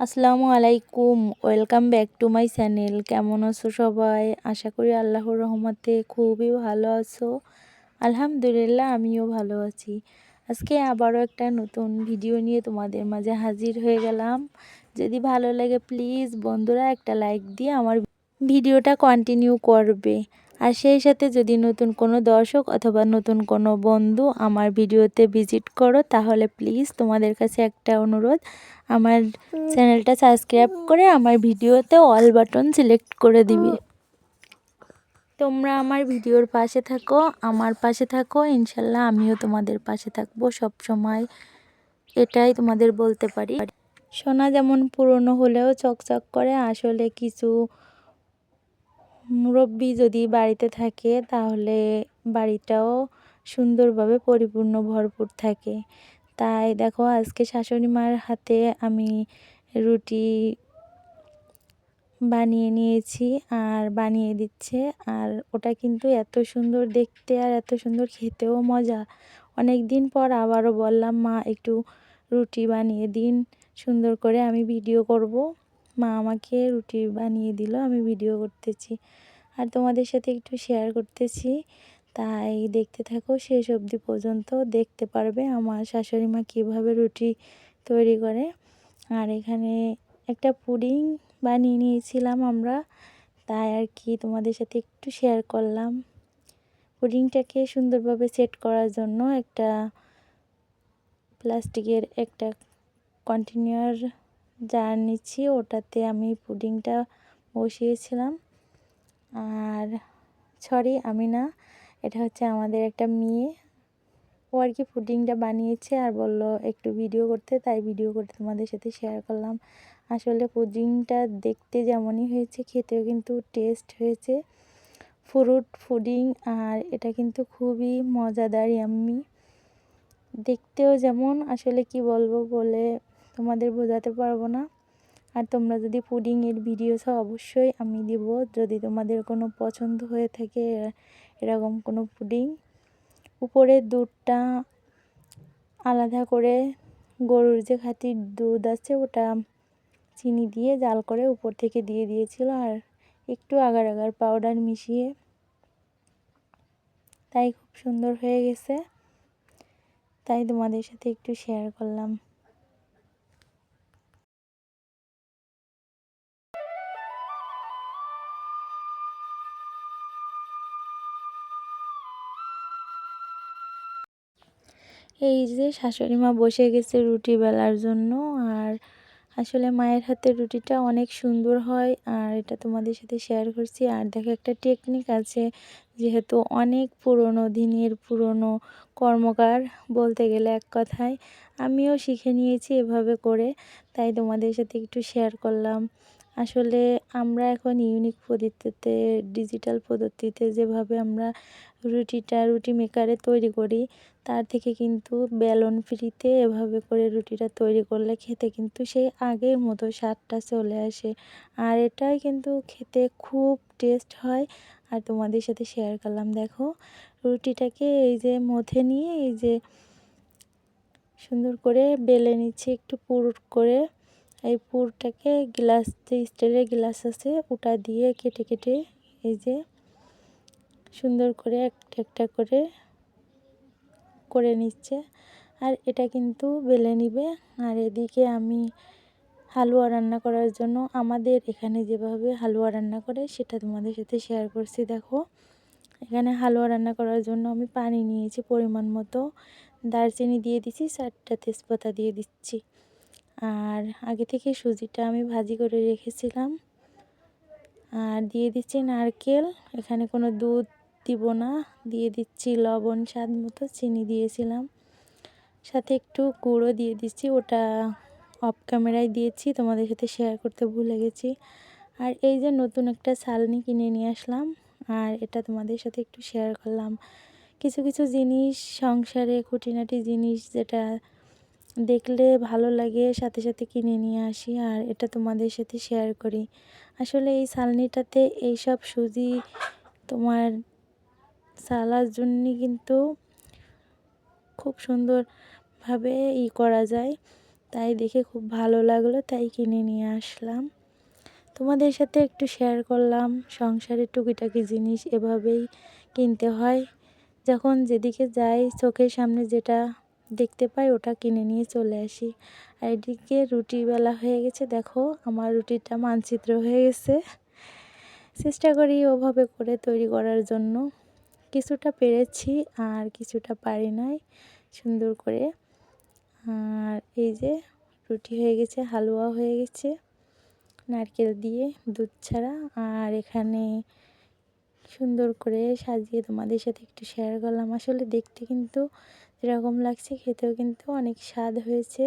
আসসালামু আলাইকুম, welcome back to my channel. কেমন আছো সবাই? আশা করি আল্লাহর রহমতে খুবই ভালো আছো। আলহামদুলিল্লাহ, আমিও ভালো আছি। আজকে আবারও একটা নতুন ভিডিও নিয়ে তোমাদের মাঝে হাজির হয়ে গেলাম। যদি ভালো লাগে, প্লিজ বন্ধুরা একটা লাইক দিয়ে আমার ভিডিওটা কন্টিনিউ করবে। আর সেই সাথে যদি নতুন কোনো দর্শক অথবা নতুন কোনো বন্ধু আমার ভিডিওতে ভিজিট করো, তাহলে প্লিজ তোমাদের কাছে একটা অনুরোধ। আমার চ্যানেলটা সাবস্ক্রাইব করে আমার ভিডিওতে অল বাটন সিলেক্ট করে দিবে। তোমরা আমার ভিডিওর পাশে থাকো, আমার পাশে থাকো, ইনশাল্লাহ আমিও তোমাদের পাশে থাকব সব সময়। এটাই তোমাদের বলতে পারি। সোনা যেমন পুরনো হলেও চকচক করে, আসলে কিছু মুরব্বী যদি বাড়িতে থাকে, তাহলে বাড়িটাও সুন্দরভাবে পরিপূর্ণ ভরপুর থাকে। তাই দেখো, আজকে শাশুড়ি মার হাতে আমি রুটি বানিয়ে নিয়েছি আর বানিয়ে দিচ্ছে। আর ওটা কিন্তু এত সুন্দর দেখতে আর এত সুন্দর খেতেও মজা। অনেক দিন পর আবারও বললাম, মা, একটু রুটি বানিয়ে দিন, সুন্দর করে আমি ভিডিও করব। মা আমাকে রুটি বানিয়ে দিল, আমি ভিডিও করতেছি। আর তোমাদের সাথে একটু শেয়ার করতেছি। তাই দেখতে থাকো, শেষ অবধি পর্যন্ত দেখতে পারবে আমার শাশুড়ি মা কীভাবে রুটি তৈরি করে। আর এখানে একটা পুডিং বানিয়ে নিয়েছিলাম আমরা, তাই আর কি তোমাদের সাথে একটু শেয়ার করলাম। পুডিংটাকে সুন্দরভাবে সেট করার জন্য একটা প্লাস্টিকের একটা কন্টিনিউয়ার জার নিচ্ছি, ওটাতে আমি পুডিংটা বসিয়েছিলাম। আর সরি, আমি না, এটা হচ্ছে আমাদের একটা মেয়ে। ও আর কি পুডিংটা বানিয়েছে আর বলল একটু ভিডিও করতে, তাই ভিডিও করে তোমাদের সাথে শেয়ার করলাম। আসলে পুডিংটা দেখতে যেমনই হয়েছে, খেতেও কিন্তু টেস্ট হয়েছে। ফ্রুট পুডিং আর এটা কিন্তু খুবই মজাদার আমি দেখতেও যেমন, আসলে কি বলব বলে তোমাদের বোঝাতে পারব না। আর তোমরা যদি পুডিংয়ের ভিডিও চাও, অবশ্যই আমি দিব। যদি তোমাদের কোনো পছন্দ হয়ে থাকে এরকম কোনো পুডিং উপরের দুধটা আলাদা করে গরুর যে খাঁটির দুধ আছে, ওটা চিনি দিয়ে জাল করে উপর থেকে দিয়ে দিয়েছিল আর একটু আগার আগার পাউডার মিশিয়ে। তাই খুব সুন্দর হয়ে গেছে। তাই তোমাদের সাথে একটু শেয়ার করলাম। এই যে শাশুড়ি মা বসে গেছে রুটি বেলার জন্য, আর আসলে মায়ের হাতের রুটিটা অনেক সুন্দর হয়, আর এটা তোমাদের সাথে শেয়ার করছি। আর দেখো একটা টেকনিক আছে, যেহেতু অনেক পুরনো, দিনের পুরনো কর্মকার বলতে গেলে এক কথায়, আমিও শিখে নিয়েছি এভাবে করে, তাই তোমাদের সাথে একটু শেয়ার করলাম। আসলে আমরা এখন ইউনিক পদ্ধতিতে ডিজিটাল পদ্ধতিতে যেভাবে আমরা রুটিটা রুটি মেকারে তৈরি করি, তার থেকে কিন্তু বেলন ফ্রিতে এভাবে করে রুটিটা তৈরি করলে খেতে কিন্তু সেই আগের মতো স্বাদটা চলে আসে। আর এটাই কিন্তু খেতে খুব টেস্ট হয়। আর তোমাদের সাথে শেয়ার করলাম, দেখো রুটিটাকে এই যে মথে নিয়ে এই যে সুন্দর করে বেলে নিচ্ছে, একটু পুর করে। এই পুরটাকে গ্লাস, যে স্টিলের গ্লাস আছে, ওটা দিয়ে কেটে কেটে এই যে সুন্দর করে একটা একটা করে করে নিচ্ছে। আর এটা কিন্তু বেলে নিবে। আর এদিকে আমি হালুয়া রান্না করার জন্য আমাদের এখানে যেভাবে হালুয়া রান্না করে, সেটা তোমাদের সাথে শেয়ার করছি, দেখো। এখানে হালুয়া রান্না করার জন্য আমি পানি নিয়েছি পরিমাণ মতো। দারচিনি দিয়ে দিচ্ছি চারটা তেজপাতা দিয়ে দিচ্ছি। আর আগে থেকে সুজিটা আমি ভাজি করে রেখেছিলাম। আর দিয়ে দিচ্ছি নারকেল, এখানে কোনো দুধ দিব না। দিয়ে দিচ্ছি লবণ স্বাদ মতো, চিনি দিয়েছিলাম। সাথে একটু গুঁড়ো দিয়ে দিচ্ছি, ওটা অফ ক্যামেরায় দিয়েছি, তোমাদের সাথে শেয়ার করতে ভুলে গেছি আর এই যে নতুন একটা সালনি কিনে নিয়ে আসলাম, আর এটা তোমাদের সাথে একটু শেয়ার করলাম। কিছু কিছু জিনিস, সংসারে খুঁটিনাটি জিনিস যেটা দেখলে ভালো লাগে, সাথে সাথে কিনে নিয়ে আসি আর এটা তোমাদের সাথে শেয়ার করি। আসলে এই সালনিটাতে এইসব সুজি তোমার সালার জন্য কিন্তু খুব সুন্দরভাবে ই করা যায়। তাই দেখে খুব ভালো লাগল, তাই কিনে নিয়ে আসলাম। তোমাদের সাথে একটু শেয়ার করলাম সংসারের টুকিটাকি জিনিস এভাবেই কিনতে হয়। যখন যেদিকে যাই, চোখের সামনে যেটা দেখতে পাই, ওটা কিনে নিয়ে চলে আসি। আর এদিকে রুটি বেলা হয়ে গেছে, দেখো আমার রুটিটা মানচিত্র হয়ে গেছে। চেষ্টা করি ওভাবে করে তৈরি করার জন্য। কিছুটা পেরেছি, আর কিছুটা পারি নাই সুন্দর করে। আর এই যে রুটি হয়ে গেছে, হালুয়া হয়ে গেছে, নারকেল দিয়ে দুধ ছাড়া। আর এখানে সুন্দর করে সাজিয়ে তোমাদের সাথে একটু শেয়ার করলাম। আসলে দেখতে কিন্তু যেরকম লাগছে খেতেও কিন্তু অনেক স্বাদ হয়েছে।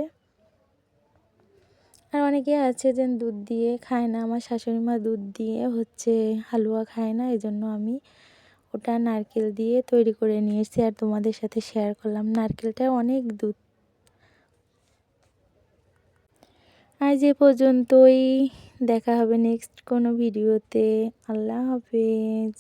আর অনেকে আছে যে দুধ দিয়ে খায় না, আমার শাশুড়ি মা দুধ দিয়ে হচ্ছে হালুয়া খায় না এই জন্য আমি ওটা নারকেল দিয়ে তৈরি করে নিয়ে এসেছি আর তোমাদের সাথে শেয়ার করলাম। নারকেলটা অনেক দুধ। আজ এ পর্যন্তই, দেখা হবে নেক্সট কোনো ভিডিওতে আল্লাহ হাফেজ।